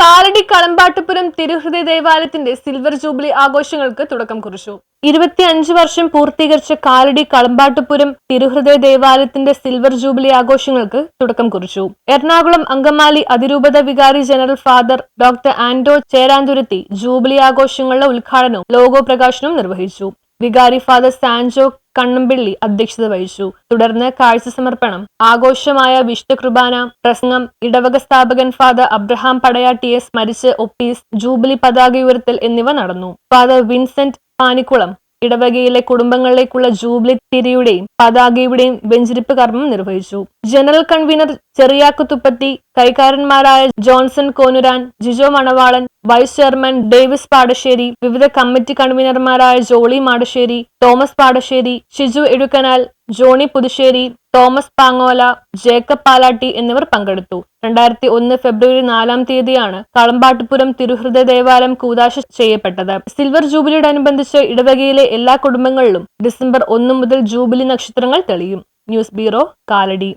Kalady Kalambattupuram തിരുഹൃദയ ദേവാലയത്തിന്റെ silver jubilee ആഘോഷങ്ങൾക്ക് തുടക്കം കുറിച്ചു. ഇരുപത്തിയഞ്ച് വർഷം പൂർത്തീകരിച്ച കാലടി കളമ്പാട്ടുപുരം തിരുഹൃദയ ദേവാലയത്തിന്റെ സിൽവർ ജൂബിലി ആഘോഷങ്ങൾക്ക് തുടക്കം കുറിച്ചു. എറണാകുളം അങ്കമാലി അതിരൂപത വികാരി general father doctor Anto Cheranthuruthy jubilee ആഘോഷങ്ങളുടെ ഉദ്ഘാടനവും ലോഗോ പ്രകാശനവും നിർവഹിച്ചു. വികാരി ഫാദർ സാൻജോ കണ്ണമ്പിള്ളി അധ്യക്ഷത വഹിച്ചു. തുടർന്ന് കാഴ്ച സമർപ്പണം. ആഘോഷമായ വിഷ്ണു കുർബാന പ്രസംഗം ഇടവക സ്ഥാപകൻ ഫാദർ അബ്രഹാം പടയാട്ടിയെ സ്മരിച്ച് ഒപ്പീസ് ജൂബിലി പതാക ഉയർത്തൽ എന്നിവ നടന്നു. ഫാദർ വിൻസെന്റ് പാനിക്കുളം ഇടവകയിലെ കുടുംബങ്ങളിലേക്കുള്ള ജൂബിലി തിരിയുടെയും പതാകയുടെയും വെഞ്ചിരിപ്പ് കർമ്മം നിർവഹിച്ചു. ജനറൽ കൺവീനർ ചെറിയാക്കുത്തുപ്പത്തി കൈക്കാരന്മാരായ Johnson Konuran Jijo Manavalan vice chairman Davis Padassery വിവിധ കമ്മിറ്റി കൺവീനർമാരായ Jolly Madassery Thomas Padasserry Shiju Ezhukkanal Johnny Puthussery Thomas Pangola Jacob Palatty എന്നിവർ പങ്കെടുത്തു. രണ്ടായിരത്തി ഒന്ന് ഫെബ്രുവരി നാലാം തീയതിയാണ് കളമ്പാട്ടുപുരം തിരുഹൃദയ ദേവാലയം കൂതാശ ചെയ്യപ്പെട്ടത്. സിൽവർ ജൂബിലിയോടനുബന്ധിച്ച് ഇടവകയിലെ എല്ലാ കുടുംബങ്ങളിലും ഡിസംബർ ഒന്ന് മുതൽ ജൂബിലി നക്ഷത്രങ്ങൾ തെളിയും. News bureau Kalady.